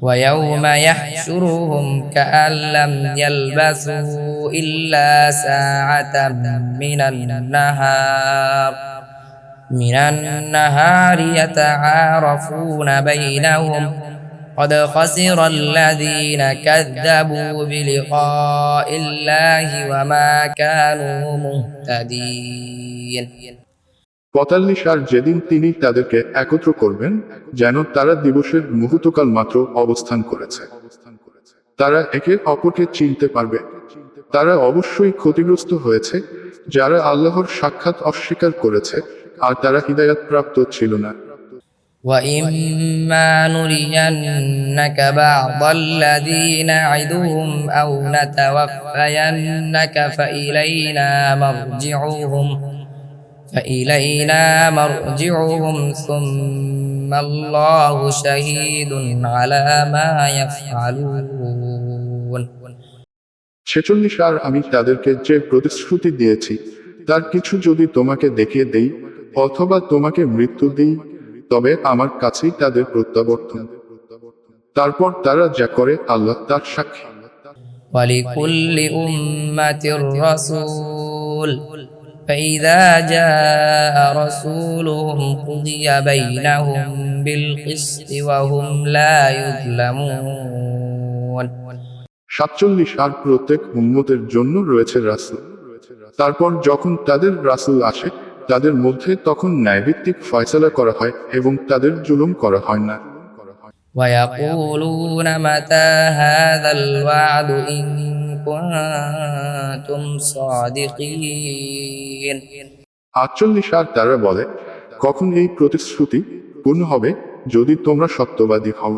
ويوم يحشرهم كأن لم يلبثوا إلا ساعة من النهار. من النهار يتعارفون بينهم. قد خسر الذين كذبوا بلقاء الله وما كانوا مهتدين. পঁয়তাল্লিশ আর যেদিন তিনি তাদেরকে একত্র করবেন যেন তারা দিবসের মুহূর্তকাল মাত্র অবস্থান করেছে তারা একে অপরকে চিনতে পারবে তারা অবশ্যই ক্ষতিগ্রস্ত হয়েছে যারা আল্লাহর সাক্ষাৎ অস্বীকার করেছে আর তারা হৃদায়াত প্রাপ্ত ছিল না وإما نرينك بعض الذي نعدهم أو نتوفينك فإلينا مرجعهم فإلينا مرجعهم ثم الله شهيد على ما يفعلون ছেচল্লিশ আর আমি তাদেরকে যে প্রতিশ্রুতি দিয়েছি তার কিছু যদি তোমাকে দেখিয়ে দেই অথবা তোমাকে মৃত্যু দিই তবে আমার কাছেই তাদের প্রত্যাবর্তন তারপর তারা যা করে আল্লাহ তার সাক্ষী ولكل أمة رسول فإذا جاء رسولهم قضي بينهم بالقسط وهم لا يظلمون সাতচল্লিশ আর প্রত্যেক উন্মতের জন্য রয়েছে রাসুল তারপর যখন তাদের রাসুল আসে তাদের মধ্যে তখন ন্যায়ভিত্তিক ফয়সালা করা হয় এবং তাদের জুলুম করা হয় না ويقولون متى هذا الوعد إن كنتم صادقين আটচল্লিশ আর তারা বলে কখন এই প্রতিশ্রুতি পূর্ণ হবে যদি তোমরা সত্যবাদী হও?